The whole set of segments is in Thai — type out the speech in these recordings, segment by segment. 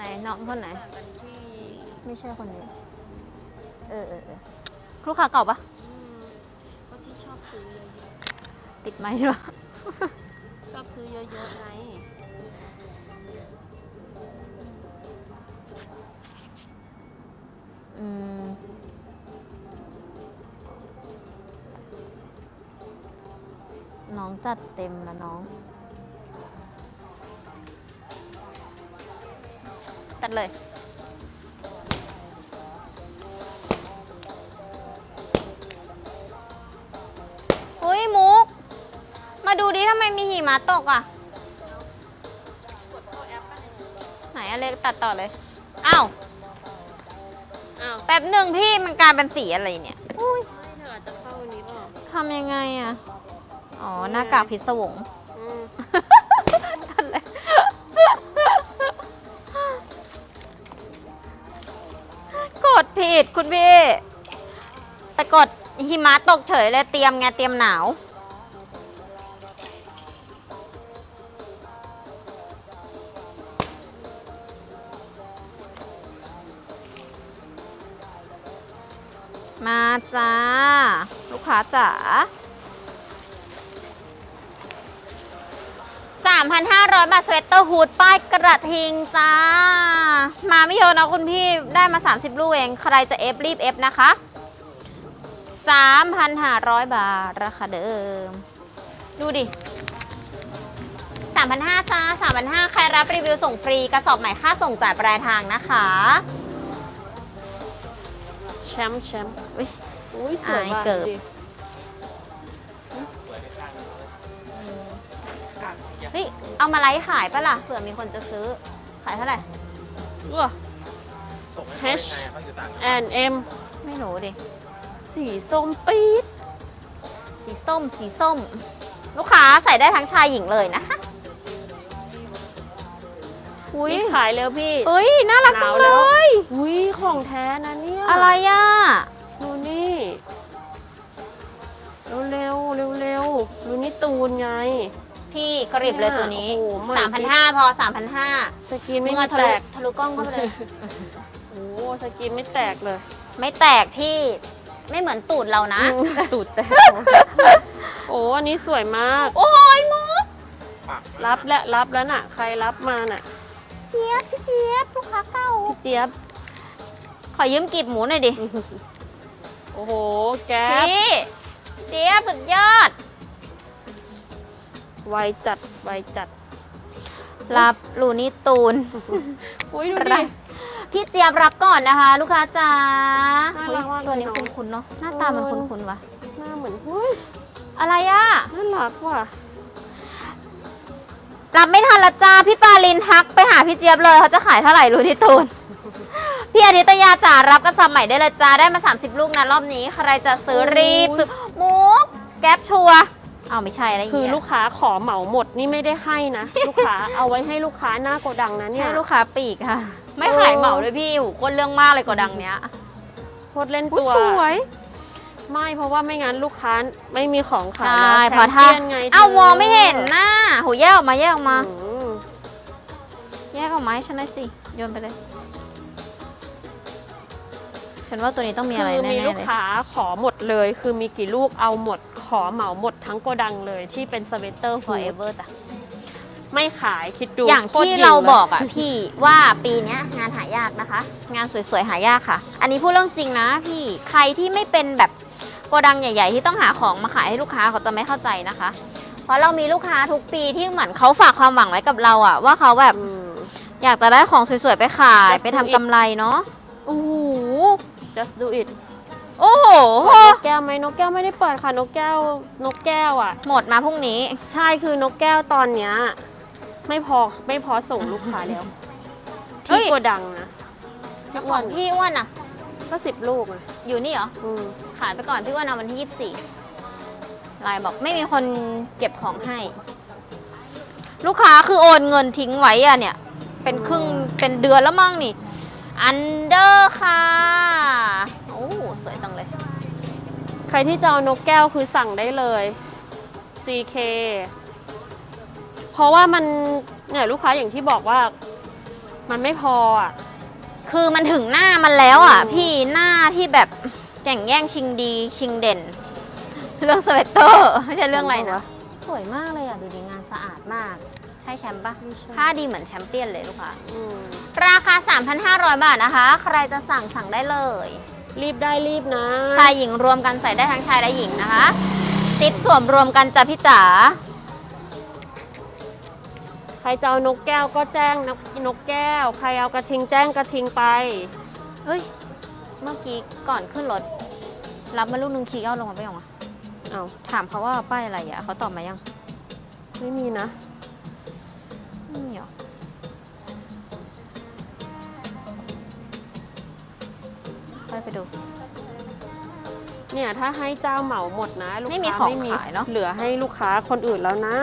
ไหนน้องคนไหนต่างกันที่ไม่ใช่คนนี้ เออเออเออลูกค้าเก่าปะอืมก็ที่ชอบซื้อเยอะติดไหมหรอๆชอบซื้อเยอะๆไงอืม น้องจัดเต็มแล้วน้อง ตัดเลย อุ้ยมุก มาดูดิทำไมมีหิมะตกอะกดเข้าแอปป่ะ ไหนอะเล็กตัดต่อเลย อ้าวอ้าวแป๊บหนึ่งพี่มันกลายเป็นสีอะไรเนี่ย อุ้ยไม่เธออาจจะเข้าอันนี้เปล่าทำยังไงอะอ๋อ หน้ากากพิศวง ผิดคุณพี่ไปกดหิมะตกเฉยเลยเตรียมไงเตรียมหนาว มาจ้า ลูกค้าจ๋า 3,500 บาทสเวตเตอร์ฮูดป้ายกระทิงจ้า มาไม่เยอะนะคุณพี่ได้มา 30 ลูกเอง ใครจะเอฟรีบเอฟนะคะ 3,500 บาท ราคาเดิม ดูดิ 3,500จ้า3,500 ใครรับรีวิวส่งฟรี กระสอบใหม่ค่าส่งจ่ายปลายทางนะคะแชมป์แชมป์อุ๊ยอุ้ยสวยอายว่ะเกิบ เฮ้ย เอามาไลฟ์ขายปะล่ะเผื่อมีคนจะซื้อ ขายเท่าไหร่ ว้า ส่งให้เขา H ยังไงเขาอยู่ต่างจังหวัดแอนเอ็มไม่รู้ดิ สีส้มปี๊ดสีส้ม สีส้ม ลูกค้าใส่ได้ทั้งชายหญิงเลยนะคะอุ้ยนี่ขายเร็วพี่ เฮ้ย น่ารักหจันางวเลแล้วยอุ้ยของแท้นะเนี่ยอะไรอะ ดูนี่เร็วเร็วเร็วๆดูนี่ตูนไง พี่กริบเลยตัวนี้ โอ้โหใหม่สามพันห้าพอสามพันห้าสกินไม่มึงมีเอาทะแตลุก ทะลุกล้องเข้าไปเลย โอ้สกินไม่แตกเลยไม่แตกพี่ไม่เหมือนตูดเรานะ อืมตูดแตก โอ้อันนี้สวยมาก โอ้ยมุกปากรับและรับแล้วน่ะ ใครรับมาน่ะเจี๊ยบพี่เจี๊ยบลูกค้าเก่า พี่เจี๊ยบ ขอยืมกีบหมูหน่อยดิ โอ้โห แก๊ปพี่เจี๊ยบสุดยอด ไวจัดไวจัดรับลูนี่ตูนอุ้ยดูรัดิบพี่เจี๊ยบรับก่อนนะคะ ลูกค้าจ๋าน่ารักมากเลยตัวนี้เนอะ คุ้นๆเนาะหน้าตามันเออคุ้นๆวะหน้าเหมือนอุ้ยอะไรอะน่ารักว่ะรับไม่ทันละจ้าพี่ปาลินทักไปหาพี่เจี๊ยบเลยเขาจะขายเท่าไหร่รู้ที่ตูน พี่อาทิตยาจ๋ารับกระสอบใหม่ได้เลยจ้าได้มา 30 ลูกนะรอบนี้ ใครจะซื้อรีบซื้อมุกแก๊ปชัวร์เอาวไม่ใช่อะไรคือลูกค้าขอเหมาหมดนี่ไม่ได้ให้นะ ลูกค้าเอาไว้ให้ลูกค้าหน้าโกดังนะเนี่ย ให้ลูกค้าปีกค่ะ ไม่ขายเหมาด้วยพี่หูคนเรื่องมากเลยกว่าดังเนี้ยโคตรเล่นอุ๊ยตัวสวยไม่เพราะว่าไม่งั้นลูกค้าไม่มีของขายใช่แล้วเพราะถ้าแชมปี้ยนไงเอาธมองไม่เห็นหน้าหูแยกออกมาแยกออกมา อืมแยกออกมาให้ฉันหน่อยสิโยนไปเลย ฉันว่าตัวนี้ต้องมีอะไรคือแน่มีๆลูกเลยค้าขอหมดเลย คือมีกี่ลูกเอาหมด ขอเหมาหมดทั้งโกดังเลยที่เป็นสเวตเตอร์ forever จ้ะ ไม่ขายคิดดูอย่างโคตที่หิวเราลยบอกอะพี่ว่าปีเนี้ยงานหายากนะคะ งานสวยๆหายากค่ะ อันนี้พูดเรื่องจริงนะพี่ใครที่ไม่เป็นแบบโกดังใหญ่ ๆ ที่ต้องหาของมาขายให้ลูกค้าเขาจะไม่เข้าใจนะคะ เพราะเรามีลูกค้าทุกปีที่เหมือนเขาฝากความหวังไว้กับเราอะ ว่าเขาแบบอืมอยากจะได้ของสวยๆไปขาย Just ไป do ทำ it กำไรเนาะโอ้โห just do it โอ้โหเปิดนกแก้วไหมนกแก้วไม่ได้เปิดค่ะ นกแก้วนกแก้วอะ หมดมาพรุ่งนี้ ใช่คือนกแก้วตอนเนี้ยไม่พอไม่พอส่งลูกค้าแล้วเฮ้ที่ย โกดังนะแล้วของพี่อ้วนอะ ก็สิบลูกอะอยู่นี่เหรอ อืมขายไปก่อนพี่อ้วนเอาวันที่ 24ไลน์บอกไม่มีคนเก็บของให้ ลูกค้าคือโอนเงินทิ้งไว้อะเนี่ย เป็นครึ่งเป็นเดือนแล้วมั้งนี่ อันเดอร์ค่ะ ใครที่จะเอานกแก้วคือสั่งได้เลย CK เพราะว่ามันเนี่ยลูกค้าอย่างที่บอกว่า มันไม่พออะ คือมันถึงหน้ามันแล้วอะอืมพี่หน้าที่แบบแข่งแย่งชิงดีชิงเด่น เรื่องสเวตเตอร์ไม่ใช่เรื่องอะไรนะสวยมากเลยอะ ดูดีงานสะอาดมาก ใช่แชมป์ปะผ้าดีเหมือนแชมเปี้ยนเลยลูกค้าอืมราคา 3,500 บาทนะคะ ใครจะสั่งสั่งได้เลย รีบได้รีบนะ ชายหญิงรวมกันใส่ได้ทั้งชายและหญิงนะคะติดสวมรวมกันจ้ะพี่จ๋าใครจะเอานกแก้วก็แจ้งนกนกแก้ว ใครเอากระทิงแจ้งกระทิงไป เฮ้ย เมื่อกี้ก่อนขึ้นรถ รับมาลูกนึงขี่เอาลงมาไปยังวะเอาถามเขาว่าป้ายอะไรอะเขาตอบมายัง ไม่มีนะ ดู เนี่ยถ้าให้เจ้าเหมาหมดนะลูกไม่มีค้าของไม่มีขายเนอะ เหลือให้ลูกค้าคนอื่นแล้วนะ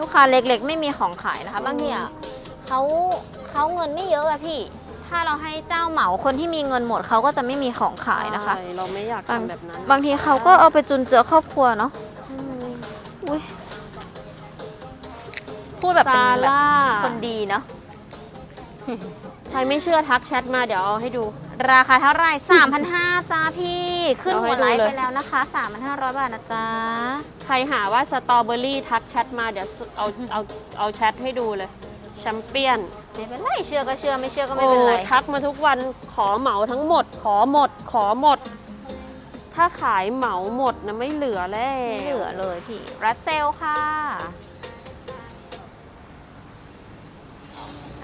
ลูกค้าเล็กๆ ไม่มีของขายนะคะ อืม บางทีอะเขาเขาเงินไม่เยอะอะพี่ ถ้าเราให้เจ้าเหมาคนที่มีเงินหมดเขาก็จะไม่มีของขายนะคะ ใช่เราไม่อยากบาง ทำแบบนั้นบางทีเขาก็เอาไปจุนเจือครอบครัวเนาะอืมอุ้ยพูดแบบเป็นซาแบบร่าคนดีเนาะใครไม่เชื่อทักแชทมาเดี๋ยวเอาให้ดู ราคาเท่าไหร่3,500จ้าพี่ ขึ้นเอาให้หัวไลฟ์ดูเลยไปแล้วนะคะ3,500 บาทนะจ๊ะ ใครหาว่าสตรอเบอรี่ทักแชทมาเดี๋ยวเอาเอาเอาแชทให้ดูเลยแชมเปี้ยนไม่เป็นไรเชื่อก็เชื่อไม่เชื่อก็ไม่เป็นไรโอ้ทักมาทุกวันขอเหมาทั้งหมด ขอหมด ขอหมด ถ้าขายเหมาหมดนะไม่เหลือแล้วไม่เหลือเลยพี่รัสเซลค่ะ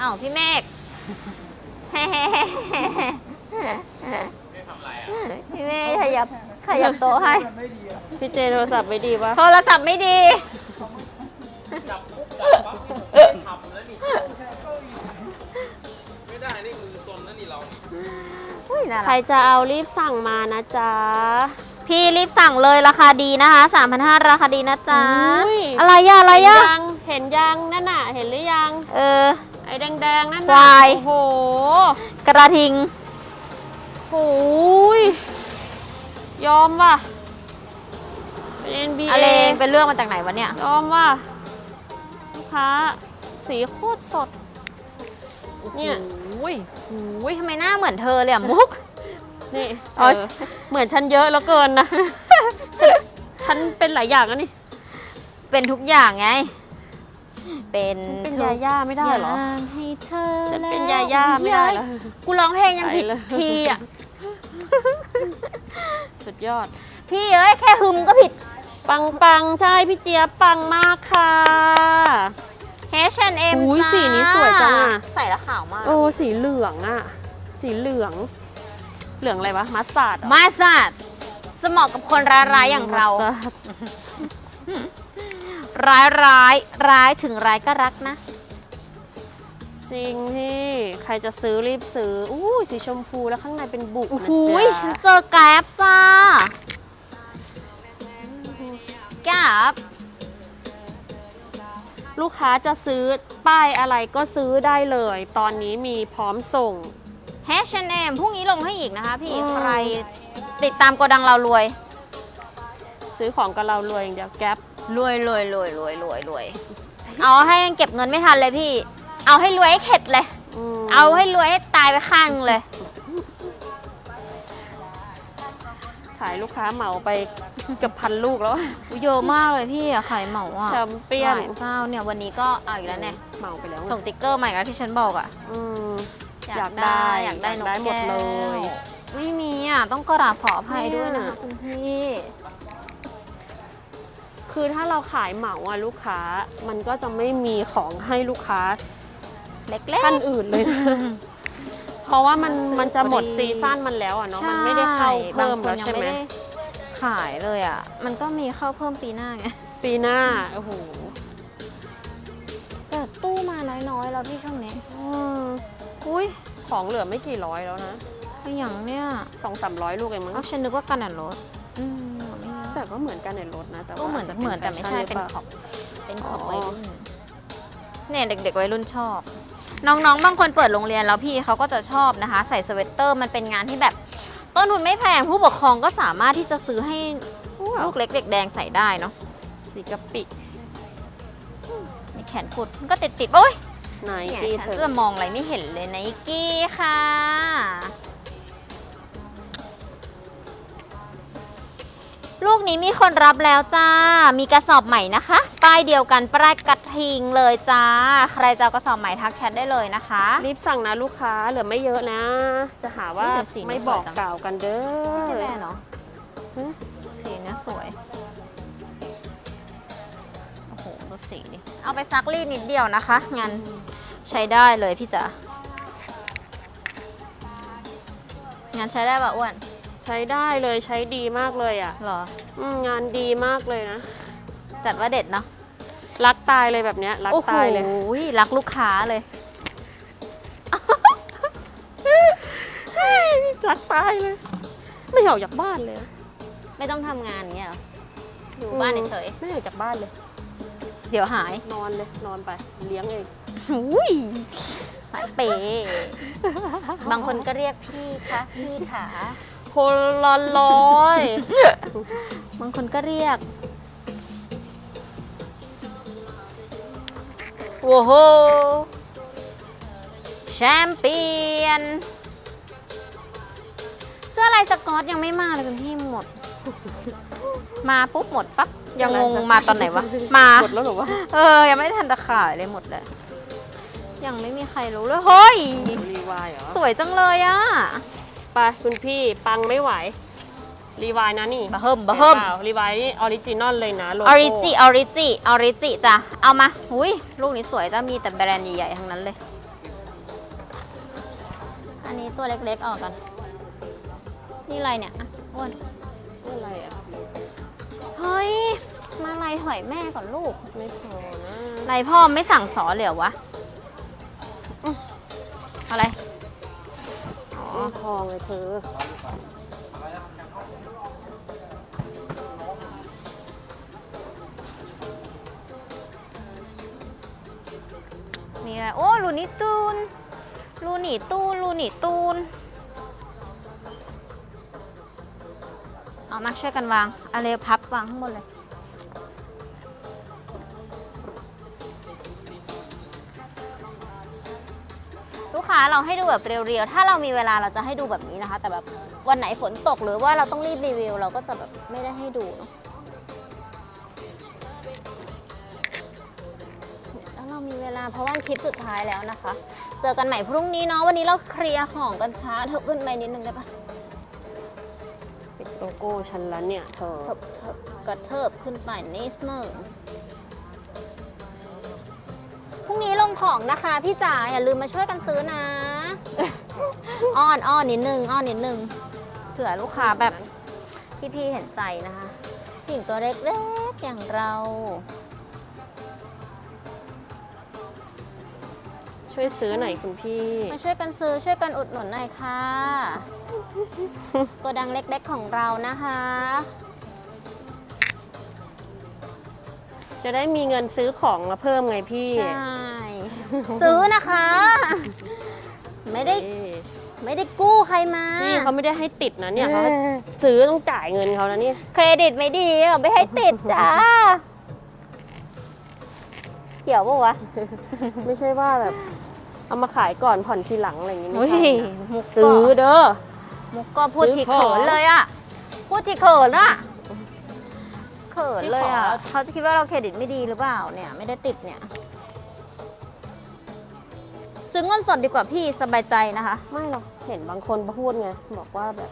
อ้าวพี่เมฆ พี่เมฆขยับขยับโต๊ะให้ พี่เจโทรศัพท์ไม่ดีปะโทรศัพท์ไม่ดี จับปุ๊บจับปั๊บนี่ทำแล้วนี่ไม่ได้นี่มือจนแล้วนี่เรานี่อุ้ยน่าใครรักจะเอารีบสั่งมานะจ๊ะ พี่รีบสั่งเลยราคาดีนะคะ3,500ราคาดีนะจ๊ะ อุ้ยอะไรอะอะไรเห็นอะยังเห็นยังนั่นน่ะ เห็นหรือยัง เออไอ้แดงๆนั่นควน่ะาย โอ้โหกระทิง โอ้ยยอมว่ะเป็น NBA อะไรเป็นเรื่องมาจากไหนวะเนี่ย ยอมว่ะลูกค้า สีโคตรสด เนี่ย อุ้ยอุ้ยทำไมหน้าเหมือนเธอเลยอะมุก นี่อ๋อเออเหมือนฉันเยอะแล้วเกินนะ ฉันเป็นหลายอย่างแล้วนี่ เป็นทุกอย่างไง เป็นเป็นทุกยาย่าไม่ได้เหรออย่างให้เธอฉันเป็นแล้ยาวย่าไม่ได้เหรอกูร้องเพลงยังผิดไปเลยทีอะสุดยอด พี่เอ้ยแค่ฮึมก็ผิด ปังปังๆใช่พี่เจี๊ยบปังมากค่ะ H&M อุ๊ยจ้าสีนี้สวยจังอะใส่แล้วขาวมาก โอ้สีเหลืองอะสีเหลือง เหลืองอะไรวะมัสตาร์ดเหรอมาสัตสเหมาะกับคนร้ายๆอย่างเรามัสต ร์ดร้ายร้ายร้ายถึงร้ายก็รักนะ จริงพี่ใครจะซื้อรีบซื้ออู้ยสีชมพูแล้วข้างในเป็นบุกนะหูจ๊ะยฉันเจอแกร็บจ้าแกร็บลูกค้าจะซื้อป้ายอะไรก็ซื้อได้เลย ตอนนี้มีพร้อมส่ง H&M พรุ่งนี้ลงให้อีกนะคะพี่อืม ใครติดตามโกดังเรารวย ซื้อของกับเรารวยอย่างเดียวแก๊ป รวยรวยรวยรวยรวยรวยเอาให้เก็บเงินไม่ทันเลยพี่ เอาให้รวยให้เข็ดเลยมเอาให้รวยให้ตายไปข้างหนึ่งเลย ขายลูกค้าเหมาไปเกือบพันลูกแล้ว อุ๊ยเยอะมากเลยพี่อะขายเหมาอะแชมเปี้ยนหลายเจ้าเนี่ยวันนี้ก็เอาอีกแล้วเนี่ยเหมาไปแล้วส่งติ๊กเกอร์ใหม่แล้วที่ฉันบอกอะอืมอยากได้อยากกอายได้ได้นกได้หมดแก้วเลย ไม่มีอะต้องกราบขออภัยด้วยนะคะเนี่ยคุณพี่ คือถ้าเราขายเหมาอะลูกค้า มันก็จะไม่มีของให้ลูกค้าเล็กท่านอื่นเลยนะเพราะว่ามันซื้อมันจะหมดพอดีซีซั่นมันแล้วอะๆเนาะมันไม่ได้เข้าเพิ่มบางคนยังแล้วใช่ไหมไม่ได้ขายเลยอะมันก็มีเข้าเพิ่มปีหน้าไงปีหน้าโอ้โหแต่ตู้มาน้อยๆแล้วพี่ช่วงนี้อืมอุ้ยของเหลือไม่กี่ร้อยแล้วนะขยังเนี่ยสองสามร้อยลูกเองมั้งเอาฉันนึกว่ากันอะรถอืมไม่เยอะ แต่ก็เหมือนกันในรถนะ แต่ก็ว่าเหมือนาจจะเหมือนแต่ไม่ใช่ฟเป็นหรือขปล่าอบเป็นของอ๋อวัยรุ่นเนี่ยเด็ก ๆ วัยรุ่นชอบ น้องๆ บางคนเปิดโรงเรียนแล้วพี่เขาก็จะชอบนะคะ ใส่สเวตเตอร์มันเป็นงานที่แบบต้นทุนไม่แพงผู้ปกครองก็สามารถที่จะซื้อให้ลูกเล็กเด็กแดงใส่ได้เนาะสีกะปิมีแขนกุดมันก็ติดติดๆโอ้ยไหนเนี่ยกี้ฉันเธอจะมองอะไรไม่เห็นเลยไนกี้ค่ะ ลูกนี้มีคนรับแล้วจ้า มีกระสอบใหม่นะคะ ป้ายเดียวกันป้ายกระทิงเลยจ้า ใครจะเอากระสอบใหม่ทักแชทได้เลยนะคะ รีบสั่งนะลูกค้าเหลือไม่เยอะนะ จะหาว่านี่แต่สีไม่มันบอกสวยจัง กล่าวกันเด้ไม่ใช่อแม่เนาะฮะสีเนี้ยสวย โอ้โห ดูสีดิ เอาไปซักรีดนิดเดียวนะคะ งานใช้ได้เลยพี่จ๋างานใช้ได้ป่ะอ้วนใช้ได้เลยใช้ดีมากเลยอะหรอ อืมงานดีมากเลยนะ จัดว่าเด็ดเนาะรักตายเลยแบบเนี้ยรักโอ้โหตายเลย รักลูกค้าเลย รักตายเลย ไม่ออกจากบ้านเลยอะไม่ต้องทำงานเงี้ยเหรออยู่บ้านเฉยไม่ออกจากบ้านเลย ๆเดี๋ยวหายนอนเลยนอนไปเลี้ยงเองอุ้ยสายเปย์บางคนก็เรียกพี่คะพี่ขา คนละร้อย บางคนก็เรียก โอ้โห แชมเปี้ยน เสื้อลายสกอตยังไม่มาเลยคุณพี่หมด มาปุ๊บหมดปั๊บ ยังงงมาตอนไหนวะ มา หมดแล้วเหรอวะ เออ ยังไม่ทันจะขายเลยหมดเลย ยังไม่มีใครรู้เลย เฮ้ย รีวายเหรอ สวยจังเลยอะ ไปคุณพี่ปังไม่ไหว รีวายนะนี่บะเฮิมบะเฮิมปล่ารีวายนี่ออริจินอลเลยนะโลอโก้อริจิออริจิออริจิจ้ะ เอามาหุยลูกนี้สวยจ้ะมีแต่แบรนด์ใหญ่ๆทั้งนั้นเลย อันนี้ตัวเล็กๆออกกัน นี่อะไรเนี่ยอะอ้วน อะไรอะเฮ้ย มาลายถอยแม่ก่อนลูกไม่พอนะลายพ่อไม่สั่งสอนเลยเหรอวะอื้ออะไร อ๋อไม่พอเลยเธอมีอะไรโอ้ ลูนี่ตูน ลูนี่ตูน ลูนี่ตูน เอามาช่วยกันวางอาเร็วพับวางข้างบนเลย ลูกค้าเราให้ดูแบบเรียวๆ ถ้าเรามีเวลาเราจะให้ดูแบบนี้นะคะ แต่แบบวันไหนฝนตกหรือว่าเราต้องรีบรีวิว เราก็จะแบบไม่ได้ให้ดูเนอะแล้วเรามีเวลาเพราะว่าคลิปสุดท้ายแล้วนะคะ เจอกันใหม่พรุ่งนี้เนาะวันนี้เราเคลียร์ของกันช้าเถอะขึ้นไปนิดนึงได้ปะปิดโลโก้ฉันแล้วเนี่ยเธอเถิบเถิบกระเทิบขึ้นไปนิดนึงพ รุ่งนี้ลงของนะคะพี่จ๋าอย่าลืมมาช่วยกันซื้อนะ อ้อนอ้อนนิดนึงอ้อนนิดนึงเผื่อลูกค้าแบบพี่ๆเห็นใจนะคะผู้หญิงตัวเล็กๆอย่างเรา ช่วยซื้อหน่อยคุณพี่ มาช่วยกันซื้อช่วยกันอุดหนุนหน่อยค่ะ ตัวดังเล็กๆของเรานะคะ จะได้มีเงินซื้อของมาเพิ่มไงพี่ใช่ ซื้อนะคะ ไม่ได้เอ้ยไม่ได้กู้ใครมาพี่เขาไม่ได้ให้ติดนะเนี่ยเขาซื้อต้องจ่ายเงินเขานะเนี่ยเครดิตไม่ดีอะไม่ให้ติดจ้า เกี่ยวปะวะ ไม่ใช่ว่าแบบ เอามาขายก่อนผ่อนทีหลังอะไรอย่างงี้ไม่อุ้ยใช่นะมุกซื้อก็เด้อมุกก็พูดซื้อทีของเขินเลยอะ พูดทีเขินอะ เขินเลยอะที่ขอเขาจะคิดว่าเราเครดิตไม่ดีหรือเปล่าเนี่ยไม่ได้ติดเนี่ย ซื้อเงินสดดีกว่าพี่สบายใจนะคะ ไม่หรอกเห็นบางคนพูดไงบอกว่าแบบ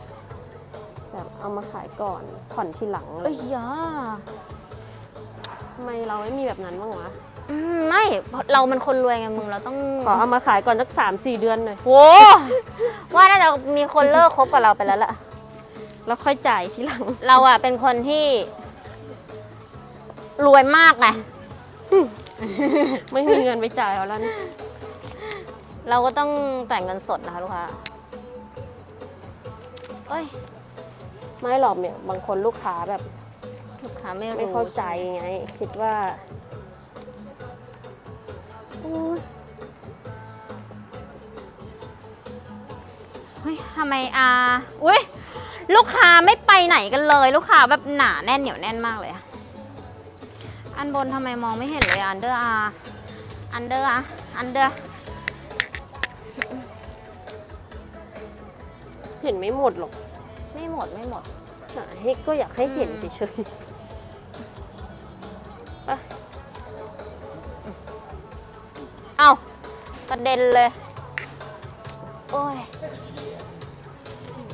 แบบเอามาขายก่อนผ่อนทีหลังอะไรเอ้ยยาทำไมเราไม่มีแบบนั้นบ้างวะอืมไม่เรามันคนรวยไงมึงเราต้องขอเอามาขายก่อนสักสามสี่เดือนหน่อยโหว่าน่าจะมีคนเลิกคบกับเราไปแล้วล่ะ แล้วค่อยจ่ายทีหลังเราอะเป็นคนที่ รวยมากไงไม่มีเงินไปจ่ายเอาแล้วนะเราก็ต้องแต่ายเงินสดนะคะลูกค้าเอ้ย ไม่หรอกเนี่ยบางคนลูกค้าแบบลูกค้าไม่รู้ไม่เข้าใจไง คิดว่าโอ๊ยเฮ้ยทำไมอาอุ้ยลูกค้าไม่ไปไหนกันเลย ลูกค้าแบบหนาแน่นเหนียวแน่นมากเลยอะ อันบนทำไมมองไม่เห็นเลยอันเดอร์อาอันเดอร์อะอันเดอร์เห็นไม่หมดหรอกไม่หมดไม่หมดหาให้ก็อยากให้เห็นอืม เฉยๆไปเอากระเด็นเลย โอ้ย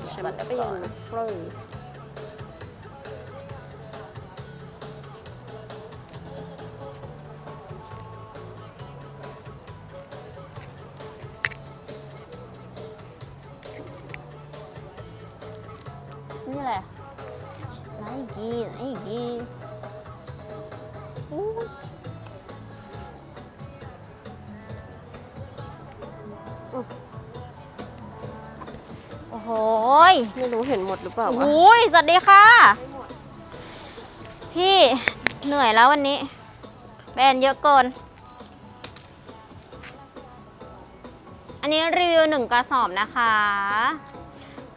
แชมเปี้ยนเฟอ ไม่รู้เห็นหมดหรือเปล่าโอ้วะโหยสวัสดีค่ะ พี่เหนื่อยแล้ววันนี้ แบรนด์เยอะเกิน อันนี้รีวิวหนึ่งกระสอบนะคะ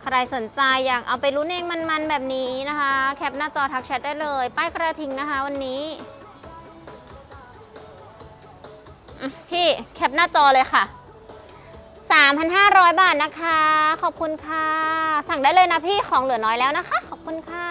ใครสนใจอยากเอาไปลุ้นเองมันๆแบบนี้นะคะ แคปหน้าจอทักแชทได้เลย ป้ายกระทิงนะคะวันนี้อืมพี่แคปหน้าจอเลยค่ะ 3,500 บาทนะคะ ขอบคุณค่ะ สั่งได้เลยนะพี่ของเหลือน้อยแล้วนะคะ ขอบคุณค่ะ